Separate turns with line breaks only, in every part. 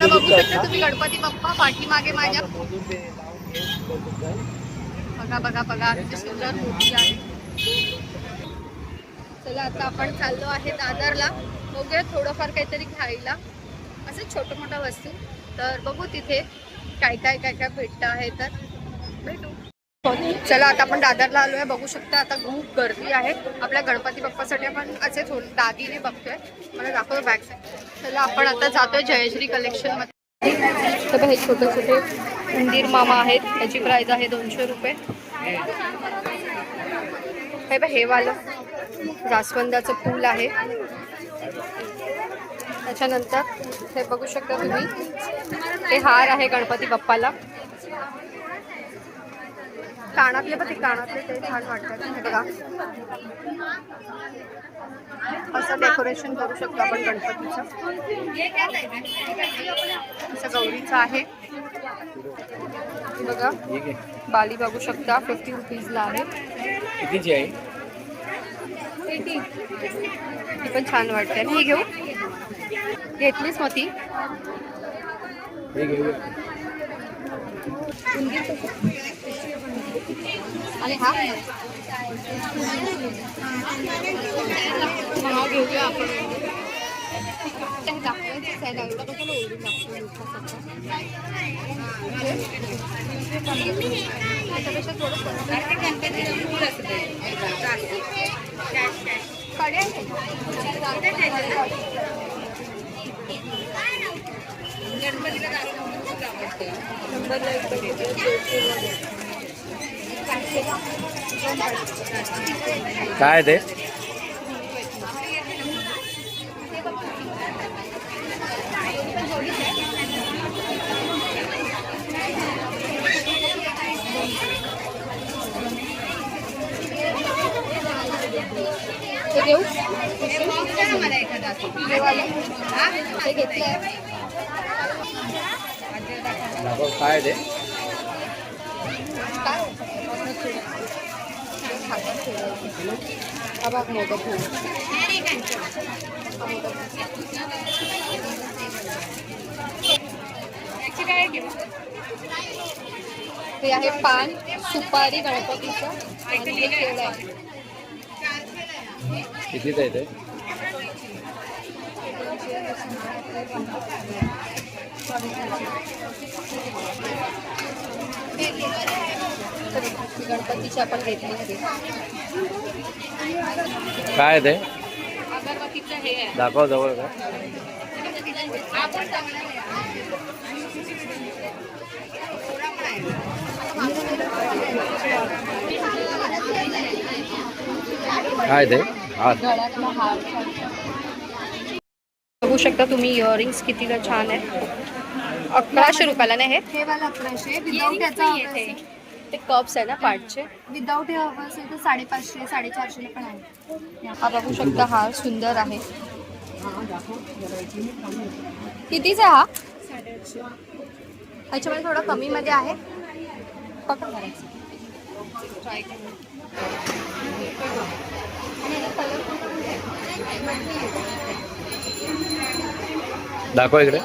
बघू शकता तुम्ही गणपती बाप्पा पाठीमागे माझ्या बघा बघा बघा किती सुंदर मूर्ती आहे. चला आता आपण चाललो आहे दादरला. बघूया थोडंफार काहीतरी खायला. असं छोटं मोठं वस्तू. तर बघू तिथे काय काय काय काय भेटतं आहे तर. भेटू. चला आता आपण दादरला आलोय. बघू शकता आता खूप गर्दी आहे. आपल्या गणपती बाप्पासाठी आपण असे थोडे दागिने बघतोय. मला दाखवतो बॅक चला आपण आता जातोय जयश्री कलेक्शनमध्ये. तर हे छोटे छोटे उंदीर मामा आहेत. त्याची प्राइस आहे दोनशे रुपये. हे बघ हे वालं जास्वंदाचं फूल आहे. त्याच्यानंतर हे बघू शकता तुम्ही. हे हार आहे गणपती बाप्पाला. कानातले पण ते कानातले ते छान वाटतात हे बघा. असं डेकोरेशन करू शकतो आपण गणपतीचं. असं गौरीचं आहे. बघा बाली बघू शकता फिफ्टी रुपीजला आहे. ती पण छान वाटते. ही घेऊ. घेतलीच मग ती
घेऊ?
आणि हा हा घेऊया आपण ते त्याच्यापेक्षा थोडं कडे आहे. नंबरला एक
काय ते? काय ते?
हा बघ मोदक घेऊ हे आहे पान सुपारी गणपतीचं हे आहे.
ते
तर गणपतीची आपण घेतली होती.
काय ते?
अगरबत्तीचं हे आहे.
दाखव जवळ का काय ते? हा.
गळ्यातला हार. बघू शकता तुम्ही इयरिंग्स कितीला छान आहे अकराशे रुपयाला नाही हे?
वाला अकराशे विदाऊट याचा हवं असेल
ते कप्स आहे ना पाठचे?
विदाऊट हे हवं असेल तर साडेपाचशे साडेचारशेला पण आहे.
हा बघू शकता हा सुंदर आहे. कितीचा आहे हा? ह्याच्यामध्ये थोडं कमी मध्ये आहे. पकड करायचं
दाखव इकडे.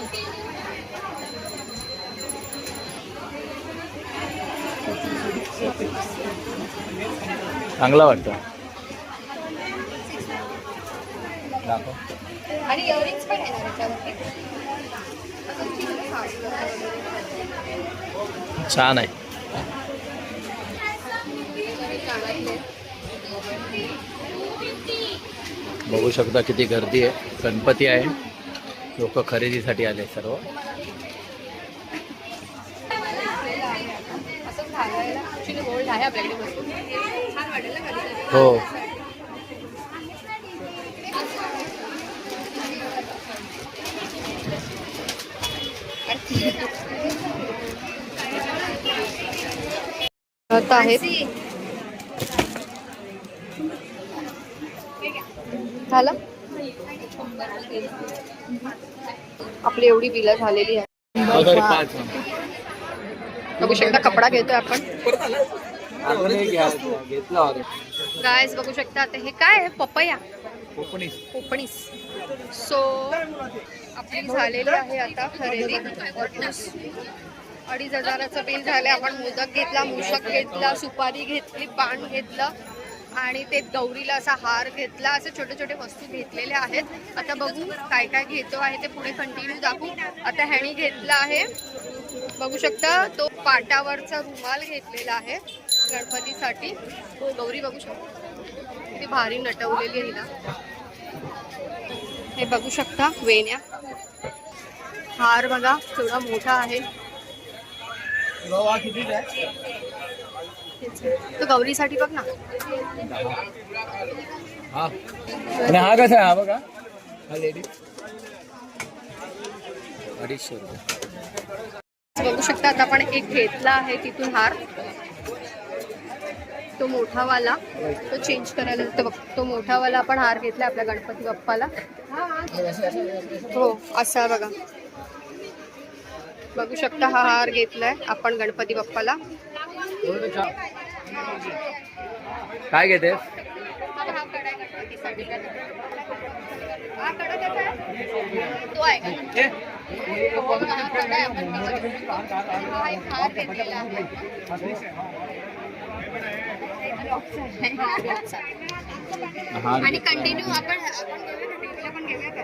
साडीवर वगैरे.
छान आहे. बघू शकता किती गर्दी आहे. गणपती आहे. लोक खरेदीसाठी आले सर्व.
आहे आपल्याकडे वस्तू छान वाटेल ना कधीतरी.
हो.
आहेत. झालं? आपली एवढी बिलं झालेली आहे बघू शकता कपडा घेतोय आपण.
घेतला होता
गायस बघू शकता आता हे काय आहे? पपया.
कोकणी
कोकणीस. सो आपली झालेली आहे आता खरेदी. अडीच हजाराचं बिल झालं आपण मोदक घेतला मूषक घेतला सुपारी घेतली पान घेतलं आणि ते गौरीला असा हार घेतला. असे छोटे छोटे वस्तू घेतलेल्या आहेत. आता बघू काय काय घेतो आहे ते पुढे कंटिन्यू दाखवू. आता ह्यानी घेतला आहे. बघू शकता तो पाटावरचा रुमाल घेतलेला आहे. गणपतीसाठी. गौरी बघू शकता. किती भारी नटवलेली आहे हिला हे बघू शकता वेण्या. हार बघा थोडा मोठा आहे. तो गौरीसाठी बघ ना.
हा कसा हा बघा. हा लेडी अडीचशे रुपये.
बघू शकता आता आपण एक घेतला आहे तिथून हार. तो मोठावाला. तो चेंज करायला तो बघ तो मोठावाला आपण हार घेतला आपल्या गणपती बाप्पाला. हो असा बघा. बघू शकता हा हार घेतलाय आपण गणपती बाप्पाला.
काय घेते?
तो आहे. का? हो, आपण हार घेतलेला आहे.
हा
आणि कंटिन्यू आपण घेऊया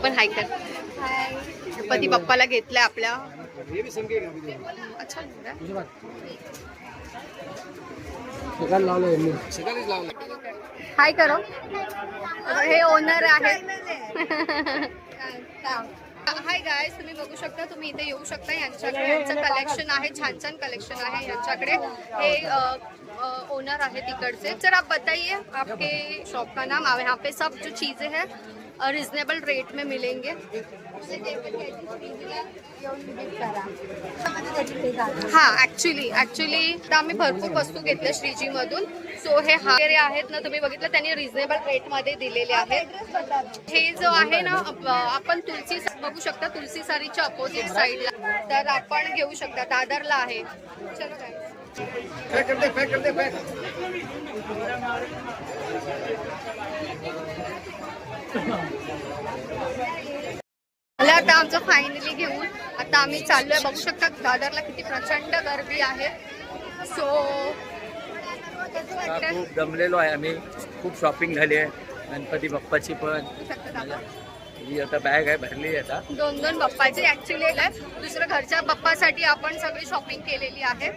पण हाय कर. गणपती बाप्पाला घेतलाय आपल्या. अच्छा? हाय करो. हे ओनर आहे. हाय गायस तुम्ही बघू शकता तुम्ही इथे येऊ शकता. यांच्याकडे यांचं कलेक्शन आहे छान छान कलेक्शन आहे यांच्याकडे. हे ओनर आहे तिकडचे सर आप बताइए आपके शॉप का नाम. यहाँ पे सब जो चीज़ें हैं रिजनेबल रेट में मिलेंगे. हा ॲक्च्युली ॲक्च्युली आम्ही भरपूर वस्तू घेतल्या श्रीजीमधून. सो हे हा वगैरे आहेत ना तुम्ही बघितलं त्यांनी रिझनेबल रेटमध्ये दिलेले आहेत. हे जो आहे ना आपण तुलसी बघू शकता तुलसी सारीच्या अपोजिट साईडला तर आपण घेऊ शकता दादरला आहे. चलो guys. मला आता आमचं फायनली घेऊन आता आम्ही चाललोय. बघू शकता दादरला किती प्रचंड गर्दी आहे. सो
खूप दमलेलो आहे आम्ही. खूप शॉपिंग झाली आहे. गणपती बाप्पाची पण. ही आता बॅग आहे भरली आहे आता.
दोन दोन बाप्पाचे ऍक्च्युली दुसरं घरच्या बाप्पासाठी आपण सगळी शॉपिंग केलेली आहे.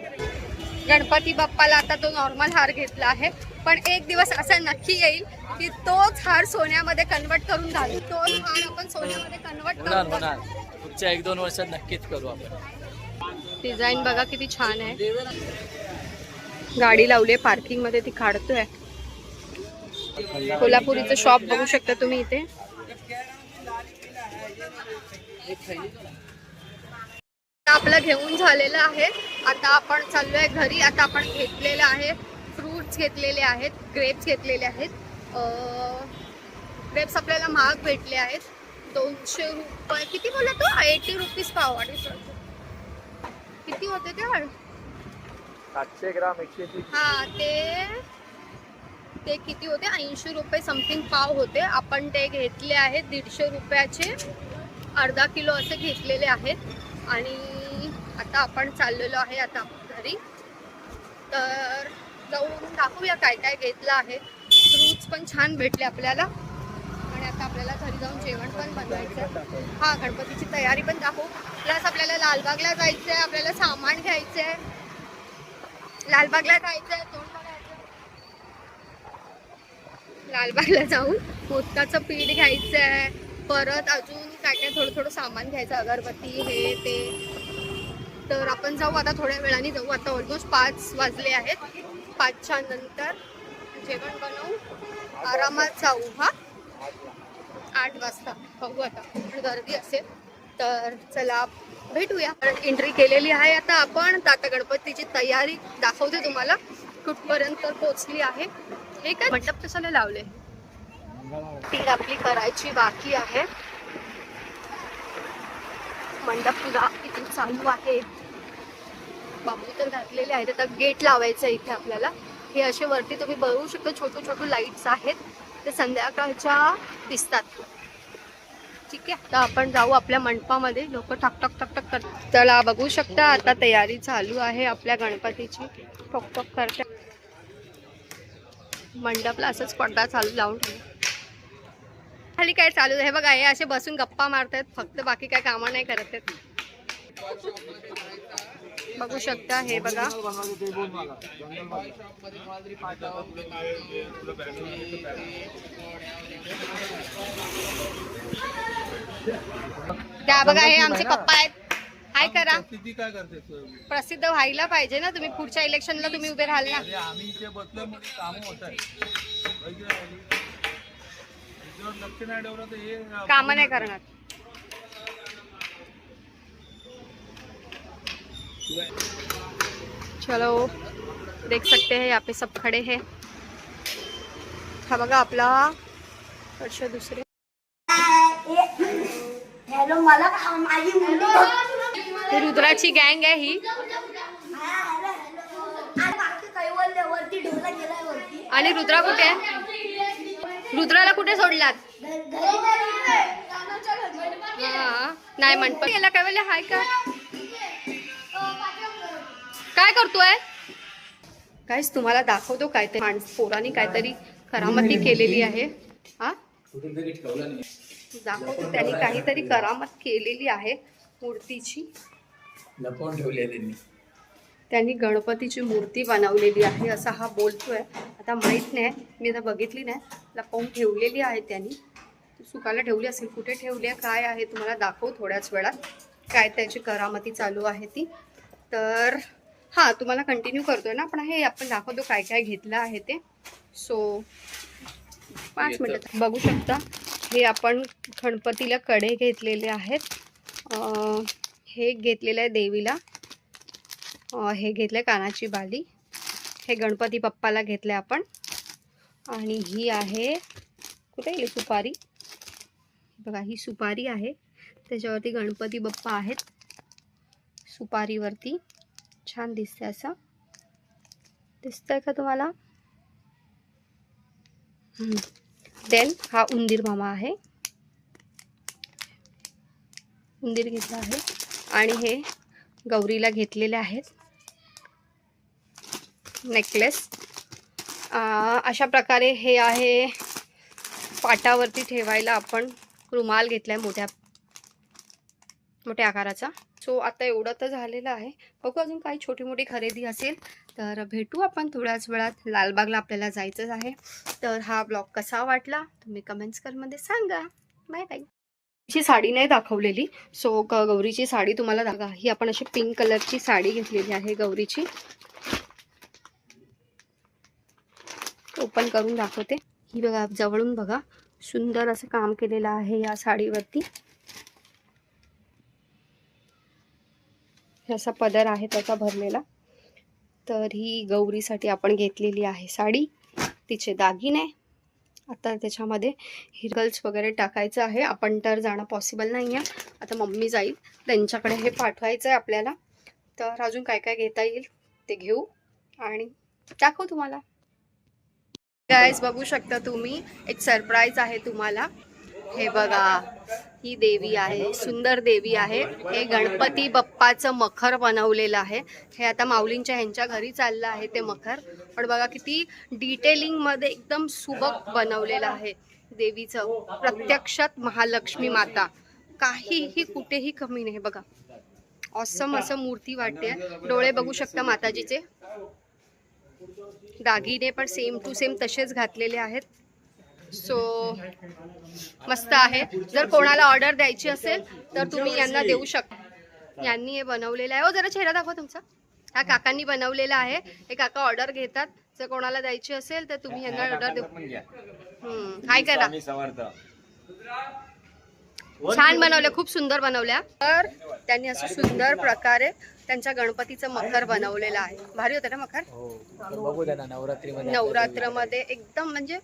गणपती बाप्पाला आता तो नॉर्मल हार घेतला आहे. पण एक दिवस असा नक्की येईल की तोच हार सोन्यामध्ये कन्वर्ट करून घालू. तोच हार आपण सोन्यामध्ये कन्वर्ट
होणार पुढच्या एक दोन वर्षात नक्कीच करू आपण.
डिझाईन बघा किती छान आहे. गाडी लावली पार्किंगमध्ये ती काढतोय. कोल्हापुरीचं शॉप बघू शकता तुम्ही इथे. आपलं घेऊन झालेलं आहे. आता आपण चाललोय घरी. आता आपण घेतलेलं आहे. फ्रुट्स घेतलेले आहेत ग्रेप्स घेतलेले आहेत. ग्रेप्स आपल्याला महाग भेटले आहेत. दोनशे रुपये. किती बोलला तो? एटी रुपीज पाव आणि किती होते ते?
सातशे ग्राम एकशे तीस.
हा ते ते किती होते? ऐंशी रुपये समथिंग पाव होते. आपण ते घेतले आहेत दीडशे रुपयाचे. अर्धा किलो असे घेतलेले आहेत. आणि आता आपण चाललेलो आहे आता घरी. तर जाऊन दाखवूया काय काय घेतलं आहे. फ्रूट्स पण छान भेटले आपल्याला. आणि आता आपल्याला घरी जाऊन जेवण पण बनवायचं आहे. हा गणपतीची तयारी पण दाखवू. प्लस आपल्याला लालबागला जायचं आहे आपल्याला सामान घ्यायचं आहे लालबागला जायचंय तोंड बघायचं. लालबागला जाऊन मोदकाचं पीठ घ्यायचंय. परत अजून काय काय थोडं थोडं सामान घ्यायचं अगरबत्ती हे ते. तर आपण जाऊ आता थोड्या वेळाने जाऊ. आता ऑलमोस्ट पाच वाजले आहेत. पाचच्या नंतर जेवण बनवू. आरामात जाऊ हा. आठ वाजता. बघू आता. पण गर्दी असेल. तर चला भेटूया. एंट्री केलेली आहे आता आपण. आता गणपतीची तयारी दाखवते तुम्हाला. कुठपर्यंत पोहोचली आहे. हे काय मंडप कशाला लावले? ती आपली करायची बाकी आहे. मंडप तुला इथे चालू आहे. बांबू तर घातलेले आहेत. आता गेट लावायचं इथे आपल्याला. हे असे वरती तुम्ही बघू शकता. छोटू छोटू लाईट्स आहेत. ते संध्याकाळच्या दिसतात. ठीक आहे. तर आपण जाऊ आपल्या मंडपामध्ये. लोक ठक ठक ठक चला बघू शकता. आता तयारी चालू आहे आपल्या गणपतीची. ठोक करते. मंडपला असंच पडदा चालू लावून खाली काय चालू आहे? बघा हे असे बसून गप्पा मारतात फक्त बाकी काय कामं नाही करत आहेत. बघू शकता हे बघा. त्या बघा हे आमचे पप्पा आहेत. हाय करा.
काय करते
प्रसिद्ध व्हायला पाहिजे ना तुम्ही. पुढच्या इलेक्शनला तुम्ही उभे राहाल ना.
कामं आम्ही इथे काम होत आहे
काम नाही करणार. चलो देख सकते हैं यहाँ पे सब खड़े हैं। हा बघा आपला वर्ष दुसरे।
हॅलो मला माझी
रुद्राची गँग आहे ही। आणि रुद्रा कुठे आहे रुद्राला कुठे सोडलात? हा नाही म्हणपण गेला काय वेळेला हाय का काय करतोय? काहीच तुम्हाला दाखवतो काय ते माणस पोरांनी काहीतरी करामती केलेली आहे. हा?
कुठून तरी ठेवलं नाही
दाखवतो त्यांनी काहीतरी करामत केलेली आहे मूर्तीची.
लपवून ठेवली त्यांनी
त्यांनी गणपतीची मूर्ती बनवलेली आहे असा हा बोलतोय. आता माहीत नाही मी आता बघितली नाही. लपवून ठेवलेली आहे त्यांनी. सुकायला ठेवली असेल कुठे ठेवली आहे काय आहे तुम्हाला दाखवू थोड्याच वेळात. काय त्याची करामती चालू आहे ती. तर हां तुम्हाला कंटिन्यू करतोय ना पण हे आपण दाखवतो काय काय घेतलं आहे ते. सो पाच मिनिटं. बघू शकता हे आपण गणपतीला कडे घेतलेले आहेत. हे घेतलेलं आहे देवीला. हे घेतलं कानाची बाली. हे गणपती बाप्पाला घेतलं आपण. आणि ही आहे कुठे गेली सुपारी? बघा ही सुपारी आहे. त्याच्यावरती गणपती बाप्पा आहेत. सुपारीवरती. छान दिसते असं. दिसतंय का तुम्हाला? देन हा उंदीर मामा आहे. उंदीर घेतला आहे आणि हे गौरीला घेतलेले आहेत. नेकलेस. अशा प्रकारे हे आहे पाटावरती ठेवायला आपण रुमाल घेतला आहे मोठ्या मोठ्या आकाराचा. सो आता एवढं तर झालेलं आहे. बघू अजून काही छोटी मोठी खरेदी असेल तर भेटू आपण थोड्याच वेळात. लालबागला आपल्याला जायचंच आहे. तर हा ब्लॉग कसा वाटला तुम्ही कमेंट्स करमध्ये सांगा. बाय बाय ची साडी नाही दाखवलेली. सो गौरीची साडी तुम्हाला दाखवा ही आपण अशी पिंक कलरची साडी घेतलेली आहे गौरीची. ओपन करून दाखवते. ही बघा जवळून बघा. सुंदर असं काम केलेलं आहे या साडीवरती. असा पदर आहे त्याचा भरलेला. तर ही गौरीसाठी आपण घेतलेली आहे साडी. तिचे दागिने. आता त्याच्यामध्ये हिरगल्स वगैरे टाकायचं आहे. आपण तर जाणं पॉसिबल नाही आहे आता मम्मी जाईल. त्यांच्याकडे हे पाठवायचं आहे आपल्याला. तर अजून काय काय घेता येईल ते घेऊ. आणि दाखवू तुम्हाला. गायस बघू शकता तुम्ही. एक सरप्राईज आहे तुम्हाला. हे बघा. ही देवी आहे सुंदर देवी आहे. हे गणपती बाप्पाचं मखर बनवलेलं आहे. हे आता माऊलींच्या ह्यांच्या घरी चाललं आहे ते मखर. पण बघा किती डिटेलिंगमध्ये एकदम सुबक बनवलेलं आहे देवीचं. प्रत्यक्षात महालक्ष्मी माता. काहीही कुठेही कमी नाही बघा. ऑसम असं मूर्ती वाटते. डोळे बघू शकता माताजीचे. दागिने पण सेम टू सेम तसेच घातलेले आहेत. सो मस्त आहे. जर कोणाला ऑर्डर द्यायची असेल तर तुम्ही यांना देऊ शकता यांनी हे बनवलेलं आहे. हो जरा चेहरा दाखवा तुमचा. हा काकांनी बनवलेला आहे. हे काका ऑर्डर घेतात. जर कोणाला द्यायची असेल तर तुम्ही यांना ऑर्डर देऊ हाय करा. छान बनवल्या खूप सुंदर बनवल्या. तर त्यांनी असं सुंदर प्रकारे त्यांच्या गणपतीचं मखर बनवलेलं आहे. भारी होतं ना मखर?
हो बघू त्यांना नवरात्रीमध्ये.
नवरात्रमध्ये एकदम म्हणजे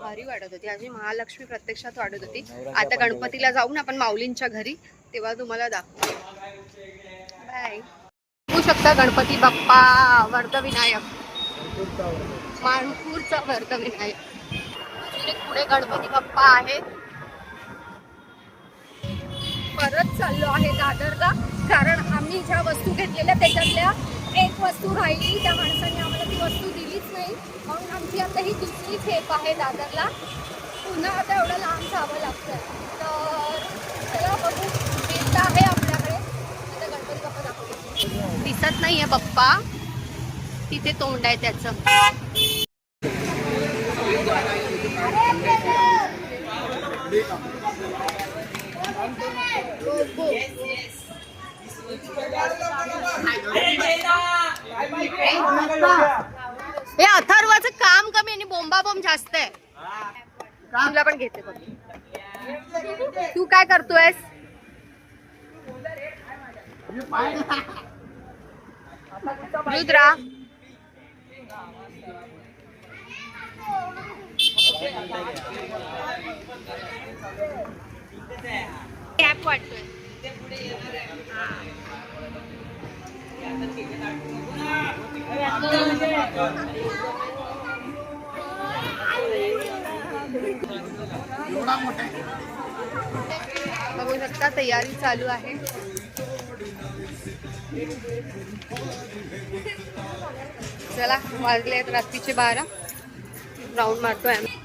भारी वाटत होती. अशी महालक्ष्मी प्रत्यक्षात वाटत होती. आता गणपतीला जाऊन आपण माऊलींच्या घरी तेव्हा तुम्हाला दाखवू. बाय शकता गणपती बाप्पा वर्धविनायक. मानपूरचा वर्धविनायक. पुढे गणपती बाप्पा आहे. परत चाललो आहे दादरला कारण आम्ही ज्या वस्तू घेतलेल्या त्याच्यातल्या एक वस्तू राहिली. त्या माणसाने आम्हाला ती वस्तू दिलीच नाही म्हणून आमची आता ही दुसरी खेप आहे दादरला. पुन्हा आता एवढं लांब जावं लागतं तर चला बघू लिस्ट आहे आपल्याकडे. गणपती बाप्पा दाखवतो. दिसत नाहीये बाप्पा. तिथे तोंड आहे त्याचं. हे अथर्वाचं काम कमी आणि बोंबाबोंब जास्त आहे. तुला पण घेते बघ. तू काय करतोयस? रुद्रा. वाटतोय. बघू शकता तयारी चालू आहे चला वाजले आहेत रात्रीचे बारा. राऊंड मारतोय आम्ही.